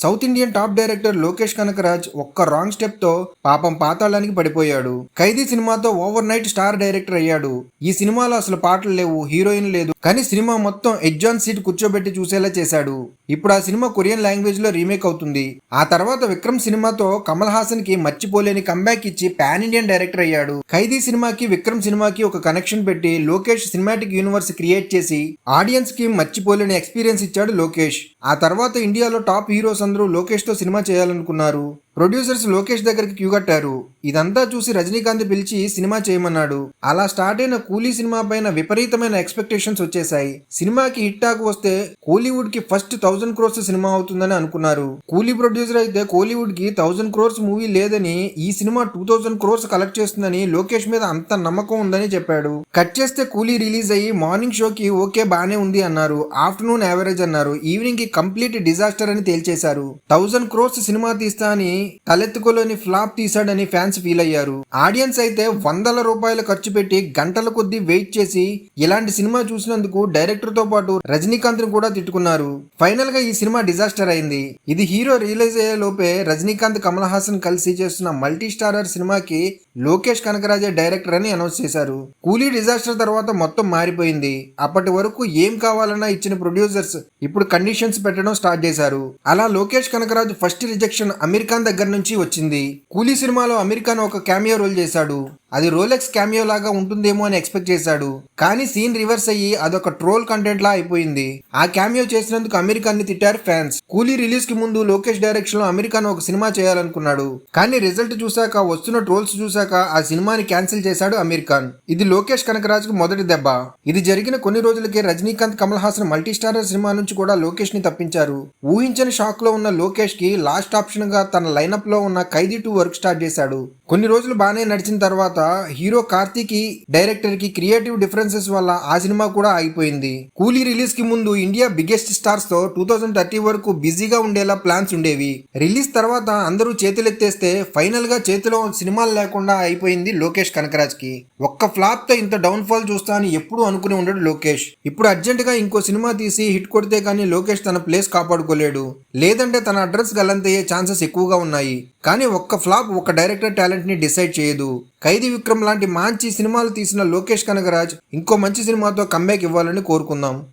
South Indian top director Lokesh Kanagaraj ఒక్క wrong స్టెప్తో పాపం పాతాళానికి పడిపోయాడు. ఖైదీ సినిమాతో ఓవర్ నైట్ స్టార్ డైరెక్టర్ అయ్యాడు. ఈ సినిమాలో అసలు పాటలు లేవు హీరోయిన్ లేదు. కానీ సినిమా మొత్తం ఎడ్జాన్ సీట్ కూర్చోబెట్టి చూసేలా చేశాడు. ఇప్పుడు ఆ సినిమా కొరియన్ లాంగ్వేజ్లో రీమేక్ అవుతుంది. ఆ తర్వాత విక్రమ్ సినిమాతో కమల్ హాసన్కి మర్చిపోలేని కంబ్యాక్ ఇచ్చి పాన్ ఇండియన్ డైరెక్టర్ అయ్యాడు. ఖైదీ సినిమాకి విక్రమ్ సినిమాకి ఒక కనెక్షన్ పెట్టి లోకేష్ సినిమాటిక్ యూనివర్స్ క్రియేట్ చేసి ఆడియన్స్కి మర్చిపోలేని ఎక్స్పీరియన్స్ ఇచ్చాడు లోకేష్. ఆ తర్వాత ఇండియాలో టాప్ హీరోస్ అందరూ లోకేష్తో సినిమా చేయాలనుకున్నారు. ప్రొడ్యూసర్స్ లోకేష్ దగ్గరికి క్యూ కట్టారు. ఇదంతా చూసి రజనీకాంత్ పిలిచి సినిమా చేయమన్నాడు. అలా స్టార్ట్ అయిన కూలీ సినిమా పైన విపరీతమైన ఎక్స్పెక్టేషన్స్ వచ్చేసాయి సినిమాకి హిట్ ఆకు వస్తే కోలీవుడ్కి ఫస్ట్ థౌసండ్ క్రోర్స్ సినిమా అవుతుందని అనుకున్నారు. కూలీ ప్రొడ్యూసర్ అయితే కోలీవుడ్కి థౌజండ్ క్రోర్స్ మూవీ లేదని ఈ cinema two thousand crores collect చేస్తుందని లోకేష్ మీద అంత నమ్మకం ఉందని చెప్పాడు. కట్ చేస్తే కూలీ రిలీజ్ అయ్యి మార్నింగ్ షోకి ఓకే బానే ఉంది అన్నారు. ఆఫ్టర్నూన్ యావరేజ్ అన్నారు. ఈవినింగ్కి కంప్లీట్ డిజాస్టర్ అని తేల్చేశారు. థౌసండ్ క్రోర్స్ సినిమా తీస్తా అని తలెత్తుకోలేని ఫ్లాప్ తీశాడని ఫ్యాన్స్ ఫీల్ అయ్యారు. ఆడియన్స్ అయితే వందల రూపాయలు ఖర్చు పెట్టి గంటల కొద్దీ వెయిట్ చేసి ఇలాంటి సినిమా చూసినందుకు డైరెక్టర్తో పాటు రజనీకాంత్ను కూడా తిట్టుకున్నారు. ఫైనల్గా ఈ సినిమా డిజాస్టర్ అయింది. ఇది హీరో రియలైజ్ అయ్యే లోపే రజనీకాంత్ కమల్ హాసన్ కలిసి చేస్తున్న మల్టీ స్టారర్ సినిమాకి లోకేష్ కనకరాజే డైరెక్టర్ అని అనౌన్స్ చేశారు. కూలీ డిజాస్టర్ తర్వాత మొత్తం మారిపోయింది. అప్పటి వరకు ఏం కావాలన్నా ఇచ్చిన ప్రొడ్యూసర్స్ ఇప్పుడు కండిషన్స్ పెట్టడం స్టార్ట్ చేశారు. అలా లోకేష్ కనకరాజు ఫస్ట్ రిజెక్షన్ అమీర్ ఖాన్ దగ్గర దగ్గర నుంచి వచ్చింది. కూలీ సినిమాలో అమీర్ ఖాన్ ఒక క్యామియో రోల్ చేశాడు. అది రోలెక్స్ క్యామియో లాగా ఉంటుందేమో అని ఎక్స్పెక్ట్ చేశాడు. కానీ సీన్ రివర్స్ అయ్యి అదొక ట్రోల్ కంటెంట్ లా అయిపోయింది. ఆ క్యామియో చేసినందుకు అమెరికాన్ని ని తిట్టారు ఫ్యాన్స్. కూలీ రిలీజ్కి ముందు లోకేష్ డైరెక్షన్లో అమీర్ ఒక సినిమా చేయాలనుకున్నాడు. కానీ రిజల్ట్ చూశాక వస్తున్న ట్రోల్స్ చూశాక ఆ సినిమాని క్యాన్సిల్ చేశాడు అమీర్ ఖాన్ ఇది లోకేష్ కనకరాజ్కు మొదటి దెబ్బ. ఇది జరిగిన కొన్ని రోజులకే రజనీకాంత్ కమల్ హాసన్ మల్టీస్టారర్ సినిమా నుంచి కూడా లోకేష్ని తప్పించారు. ఊహించని షాక్లో ఉన్న లోకేష్కి లాస్ట్ ఆప్షన్గా తన లైనప్లో ఉన్న ఖైదీ టూ వర్క్ స్టార్ట్ చేశాడు. కొన్ని రోజులు బాగానే నడిచిన తర్వాత హీరో కార్తీక్ డైరెక్టర్కి క్రియేటివ్ డిఫరెన్సెస్ వల్ల ఆ సినిమా కూడా ఆగిపోయింది. కూలీ రిలీజ్కి ముందు ఇండియా బిగ్గెస్ట్ స్టార్స్తో టూ థౌజండ్ థర్టీ వరకు బిజీగా ఉండేలా ప్లాన్స్ ఉండేవి. రిలీజ్ తర్వాత అందరూ చేతులెత్తేస్తే ఫైనల్గా చేతిలో సినిమాలు లేకుండా అయిపోయింది లోకేష్ కనకరాజ్కి ఒక్క ఫ్లాప్తో ఇంత డౌన్ ఫాల్ చూస్తా అని ఎప్పుడు అనుకుని ఉండడు లోకేష్. ఇప్పుడు అర్జెంట్గా ఇంకో సినిమా తీసి హిట్ కొడితే కానీ లోకేష్ తన ప్లేస్ కాపాడుకోలేడు. లేదంటే తన అడ్రస్ గల్లంతయ్యే ఛాన్సెస్ ఎక్కువగా ఉన్నాయి. కానీ ఒక్క ఫ్లాప్ ఒక డైరెక్టర్ టాలెంట్ ని డిసైడ్ చేయదు. ఖైదీ విక్రమ్ లాంటి మంచి సినిమాలు తీసిన లోకేష్ కనగరాజ్ ఇంకో మంచి సినిమాతో కంబ్యాక్ ఇవ్వాలని కోరుకుందాం.